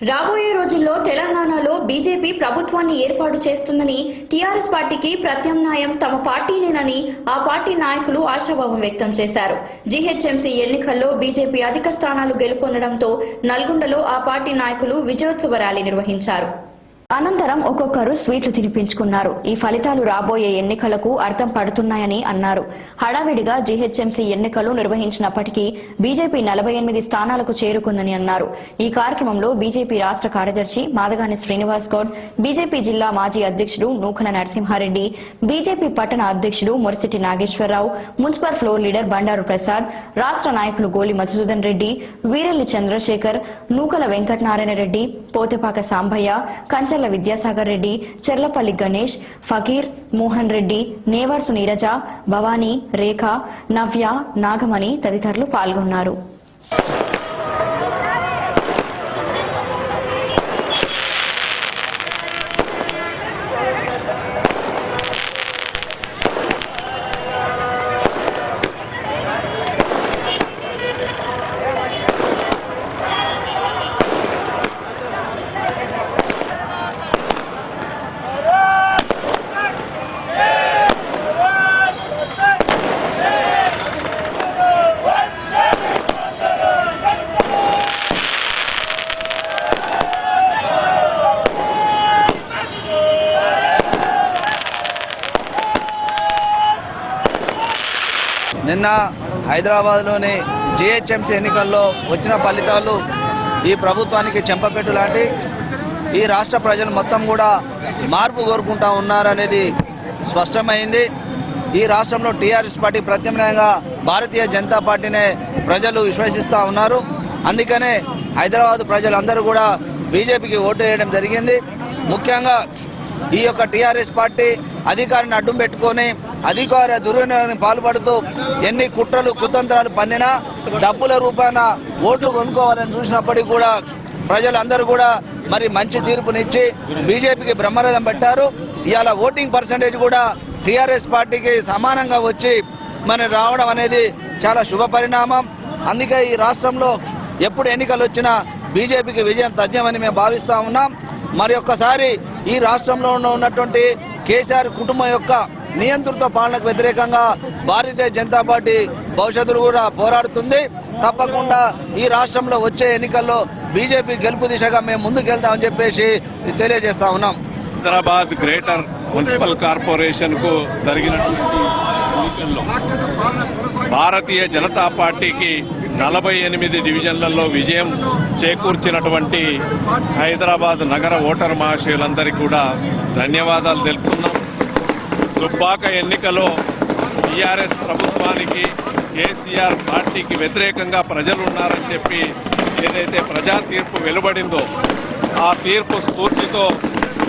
రాబోయే రోజుల్లో తెలంగాణలో బీజేపీ ప్రభుత్వాన్ని ఏర్పాటు చేస్తుందని టీఆర్ఎస్ పార్టీకి ప్రత్యామ్నాయం తమ పార్టీనేనని ఆ పార్టీ నాయకులు ఆశాభావం వ్యక్తం చేశారు. జీహెచ్ఎంసీ ఎన్నికల్లో బీజేపీ అధిక స్థానాలు గెలుపొందడంతో నల్గొండలో ఆ పార్టీ నాయకులు విజయోత్సవ ర్యాలీ నిర్వహించారు. అనంతరం ఒక్కొక్కరు స్వీట్లు తినిపించుకున్నారు. ఈ ఫలితాలు రాబోయే ఎన్నికలకు అర్థం పడుతున్నాయని అన్నారు. హడావిడిగా జీహెచ్ఎంసీ ఎన్నికలు నిర్వహించినప్పటికీ బీజేపీ నలభై ఎనిమిది స్థానాలకు చేరుకుందని అన్నారు. ఈ కార్యక్రమంలో బీజేపీ రాష్ట్ర కార్యదర్శి మాదగాని శ్రీనివాస్ గౌడ్ బీజేపీ జిల్లా మాజీ అధ్యక్షుడు నూకల నరసింహారెడ్డి బీజేపీ పట్టణ అధ్యక్షుడు మురిసిటి Nageswararao municipal floor leader Bandaru Prasad రాష్ట్ర నాయకులు గోలి మధుసూదన్ రెడ్డి వీరెల్లి చంద్రశేఖర్ నూకల వెంకటనారాయణ రెడ్డి పోతెపాక సాంబయ్య కంచర్ల విద్యాసాగర్ రెడ్డి చెర్లపల్లి గణేష్ ఫకీర్ మోహన్ రెడ్డి నేవర్సు నీరజ భవానీ రేఖ నవ్య నాగమణి తదితరులు పాల్గొన్నారు. నిన్న హైదరాబాద్లోని జిహెచ్ఎంసీ ఎన్నికల్లో వచ్చిన ఫలితాలు ఈ ప్రభుత్వానికి చెంపపెట్టు లాంటి ఈ రాష్ట్ర ప్రజలు మొత్తం కూడా మార్పు కోరుకుంటా ఉన్నారనేది స్పష్టమైంది. ఈ రాష్ట్రంలో టీఆర్ఎస్ పార్టీ ప్రత్యామ్నాయంగా భారతీయ జనతా పార్టీనే ప్రజలు విశ్వసిస్తూ ఉన్నారు. అందుకనే హైదరాబాద్ ప్రజలందరూ కూడా బీజేపీకి ఓటు వేయడం జరిగింది. ముఖ్యంగా ఈ యొక్క టీఆర్ఎస్ పార్టీ అధికారిని అడ్డం పెట్టుకొని అధికార దుర్వినియోగానికి పాల్పడుతూ ఎన్ని కుట్రలు కుతంత్రాలు పన్నినా డబ్బుల రూపాయన ఓట్లు కొనుక్కోవాలని చూసినప్పటికీ కూడా ప్రజలందరూ కూడా మరి మంచి తీర్పునిచ్చి బీజేపీకి బ్రహ్మరథం పెట్టారు. ఇవాళ ఓటింగ్ పర్సంటేజ్ కూడా టీఆర్ఎస్ పార్టీకి సమానంగా వచ్చి మరి రావడం అనేది చాలా శుభ పరిణామం. అందుకే ఈ రాష్ట్రంలో ఎప్పుడు ఎన్నికలు వచ్చినా బీజేపీకి విజయం తథ్యమని మేము భావిస్తూ ఉన్నాం. మరి ఒక్కసారి ఈ రాష్ట్రంలో ఉన్నటువంటి కేసీఆర్ కుటుంబం యొక్క నియంత్రిత పాలనకు వ్యతిరేకంగా భారతీయ జనతా పార్టీ భవిష్యత్తులో కూడా పోరాడుతుంది. తప్పకుండా ఈ రాష్ట్రంలో వచ్చే ఎన్నికల్లో బీజేపీ గెలుపు దిశగా మేము ముందుకెళ్తామని చెప్పేసి తెలియజేస్తా ఉన్నాం. హైదరాబాద్ గ్రేటర్ మున్సిపల్ కార్పొరేషన్కు జరిగినటువంటి భారతీయ జనతా పార్టీకి నలభై ఎనిమిది డివిజన్లలో విజయం చేకూర్చినటువంటి హైదరాబాద్ నగర ఓటర్ మహాశయులందరికీ కూడా ధన్యవాదాలు తెలుపుతున్నాం. దుబ్బాక ఎన్నికలో టీఆర్ఎస్ ప్రభుత్వానికి కేసీఆర్ పార్టీకి వ్యతిరేకంగా ప్రజలు ఉన్నారని చెప్పి ఏదైతే ప్రజా తీర్పు వెలువడిందో ఆ తీర్పు స్ఫూర్తితో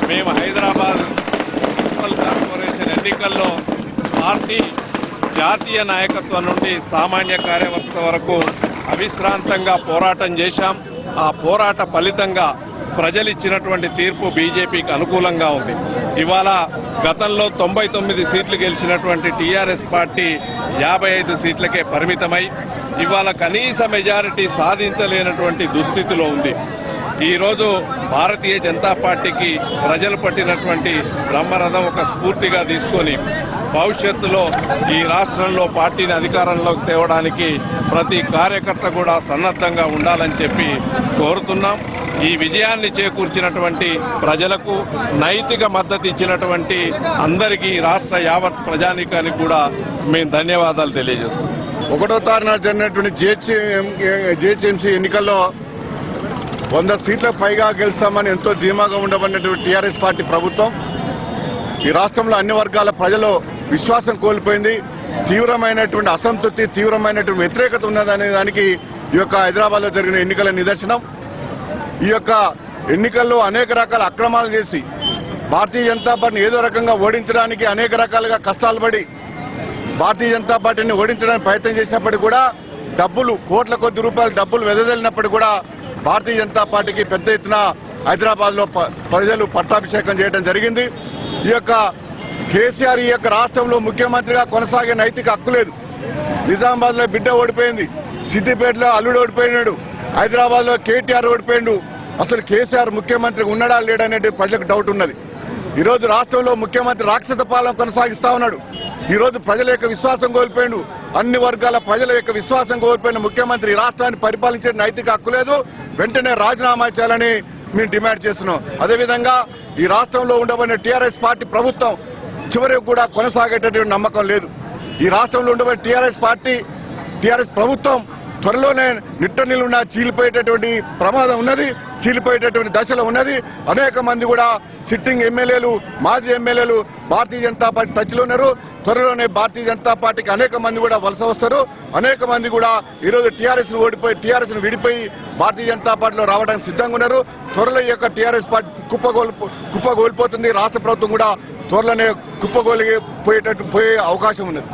మేము హైదరాబాద్ మున్సిపల్ కార్పొరేషన్ ఎన్నికల్లో పార్టీ జాతీయ నాయకత్వం నుండి సామాన్య కార్యకర్త వరకు అవిశ్రాంతంగా పోరాటం చేశాం. ఆ పోరాట ఫలితంగా ప్రజలిచ్చినటువంటి తీర్పు బీజేపీకి అనుకూలంగా ఉంది. ఇవాళ గతంలో తొంభై తొమ్మిది సీట్లు గెలిచినటువంటి టీఆర్ఎస్ పార్టీ యాభై ఐదు సీట్లకే పరిమితమై ఇవాళ కనీస మెజారిటీ సాధించలేనటువంటి దుస్థితిలో ఉంది. ఈరోజు భారతీయ జనతా పార్టీకి ప్రజలు పట్టినటువంటి బ్రహ్మరథం ఒక స్ఫూర్తిగా తీసుకొని భవిష్యత్తులో ఈ రాష్ట్రంలో పార్టీని అధికారంలోకి తేవడానికి ప్రతి కార్యకర్త కూడా సన్నద్ధంగా ఉండాలని చెప్పి కోరుతున్నాం. ఈ విజయాన్ని చేకూర్చినటువంటి ప్రజలకు నైతిక మద్దతు ఇచ్చినటువంటి అందరికీ రాష్ట్ర యావత్ ప్రజానీకానికి కూడా మేము ధన్యవాదాలు తెలియజేస్తున్నాం. ఒకటో తారీఖున జరిగినటువంటి జిహెచ్ఎంసీ ఎన్నికల్లో వంద సీట్లకు పైగా గెలుస్తామని ఎంతో ధీమాగా ఉండబడినటువంటి టీఆర్ఎస్ పార్టీ ప్రభుత్వం. ఈ రాష్ట్రంలో అన్ని వర్గాల ప్రజలు విశ్వాసం కోల్పోయింది. తీవ్రమైనటువంటి అసంతృప్తి తీవ్రమైనటువంటి వ్యతిరేకత ఉన్నదనే దానికి ఈ యొక్క హైదరాబాద్లో జరిగిన ఎన్నికల నిదర్శనం. ఈ యొక్క ఎన్నికల్లో అనేక రకాల అక్రమాలు చేసి భారతీయ జనతా పార్టీని ఏదో రకంగా ఓడించడానికి అనేక రకాలుగా కష్టాలు పడి భారతీయ జనతా పార్టీని ఓడించడానికి ప్రయత్నం చేసినప్పటికీ కూడా డబ్బులు కోట్ల కొద్ది రూపాయలు డబ్బులు వెదజల్లినప్పటికీ కూడా భారతీయ జనతా పార్టీకి పెద్ద ఎత్తున హైదరాబాద్లో ప్రజలు పట్టాభిషేకం చేయడం జరిగింది. ఈ యొక్క కేసీఆర్ ఈ యొక్క రాష్ట్రంలో ముఖ్యమంత్రిగా కొనసాగే నైతిక హక్కు లేదు. నిజామాబాద్లో బిడ్డ ఓడిపోయింది. సిద్దిపేటలో అల్లుడు ఓడిపోయినాడు. హైదరాబాద్లో కేటీఆర్ ఓడిపోయిండు. అసలు కేసీఆర్ ముఖ్యమంత్రి ఉన్నాడా లేడనేది ప్రజలకు డౌట్ ఉన్నది. ఈరోజు రాష్ట్రంలో ముఖ్యమంత్రి రాక్షస పాలన కొనసాగిస్తా ఉన్నాడు. ఈరోజు ప్రజల యొక్క విశ్వాసం కోల్పోయాడు. అన్ని వర్గాల ప్రజల యొక్క విశ్వాసం కోల్పోయిన ముఖ్యమంత్రి ఈ రాష్ట్రాన్ని పరిపాలించే నైతిక హక్కు లేదు. వెంటనే రాజీనామా చేయాలని మేము డిమాండ్ చేస్తున్నాం. అదేవిధంగా ఈ రాష్ట్రంలో ఉండబడిన టీఆర్ఎస్ పార్టీ ప్రభుత్వం చివరికి కూడా కొనసాగేటటువంటి నమ్మకం లేదు. ఈ రాష్ట్రంలో ఉండబోయే టీఆర్ఎస్ పార్టీ టీఆర్ఎస్ ప్రభుత్వం త్వరలోనే నిట్ట నిలువున చీలిపోయేటటువంటి ప్రమాదం ఉన్నది చీలిపోయేటటువంటి దశలో ఉన్నది. అనేక మంది కూడా సిట్టింగ్ ఎమ్మెల్యేలు మాజీ ఎమ్మెల్యేలు భారతీయ జనతా పార్టీ టచ్లో ఉన్నారు. త్వరలోనే భారతీయ జనతా పార్టీకి అనేక మంది కూడా వలస వస్తారు. అనేక మంది కూడా ఈరోజు టీఆర్ఎస్ ఓడిపోయి టీఆర్ఎస్ను విడిపోయి భారతీయ జనతా పార్టీలో రావడానికి సిద్ధంగా ఉన్నారు. త్వరలో ఈ యొక్క టీఆర్ఎస్ పార్టీ కుప్పగోల్పో కుప్పగోల్పోతుంది. రాష్ట్ర ప్రభుత్వం కూడా త్వరలోనే కుప్పగోలి పోయేటట్టు పోయే అవకాశం ఉన్నది.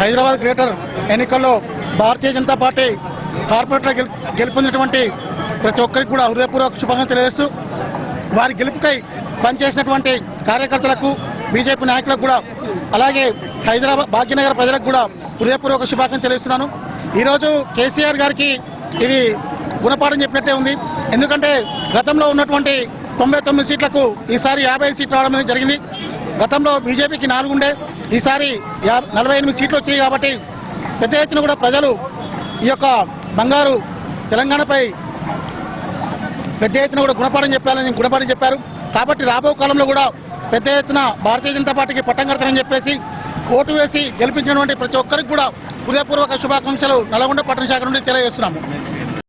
హైదరాబాద్ గ్రేటర్ ఎన్నికల్లో భారతీయ జనతా పార్టీ కార్పొరేటర్ గెలుపొందినటువంటి ప్రతి ఒక్కరికి కూడా హృదయపూర్వక శుభాకాంక్షలు తెలియజేస్తూ వారి గెలుపుకై పనిచేసినటువంటి కార్యకర్తలకు బీజేపీ నాయకులకు కూడా అలాగే హైదరాబాద్ భాగ్యనగర్ ప్రజలకు కూడా హృదయపూర్వక శుభాకాంక్షలు తెలియజేస్తున్నాను. ఈరోజు కేసీఆర్ గారికి ఇది గుణపాఠం చెప్పినట్టే ఉంది. ఎందుకంటే గతంలో ఉన్నటువంటి తొంభై తొమ్మిది సీట్లకు ఈసారి యాభై సీట్లు రావడం జరిగింది. గతంలో బీజేపీకి నాలుగు ఉండే. ఈసారి యా నలభై ఎనిమిది సీట్లు వచ్చాయి కాబట్టి పెద్ద ఎత్తున కూడా ప్రజలు ఈ యొక్క బంగారు తెలంగాణపై పెద్ద ఎత్తున కూడా గుణపాఠం చెప్పాలని గుణపాఠం చెప్పారు. కాబట్టి రాబో కాలంలో కూడా పెద్ద ఎత్తున భారతీయ జనతా పార్టీకి పట్టం కడతారని చెప్పేసి ఓటు వేసి గెలిపించినటువంటి ప్రతి ఒక్కరికి కూడా హృదయపూర్వక శుభాకాంక్షలు నల్గొండ పట్టణ శాఖ నుండి తెలియజేస్తున్నాము.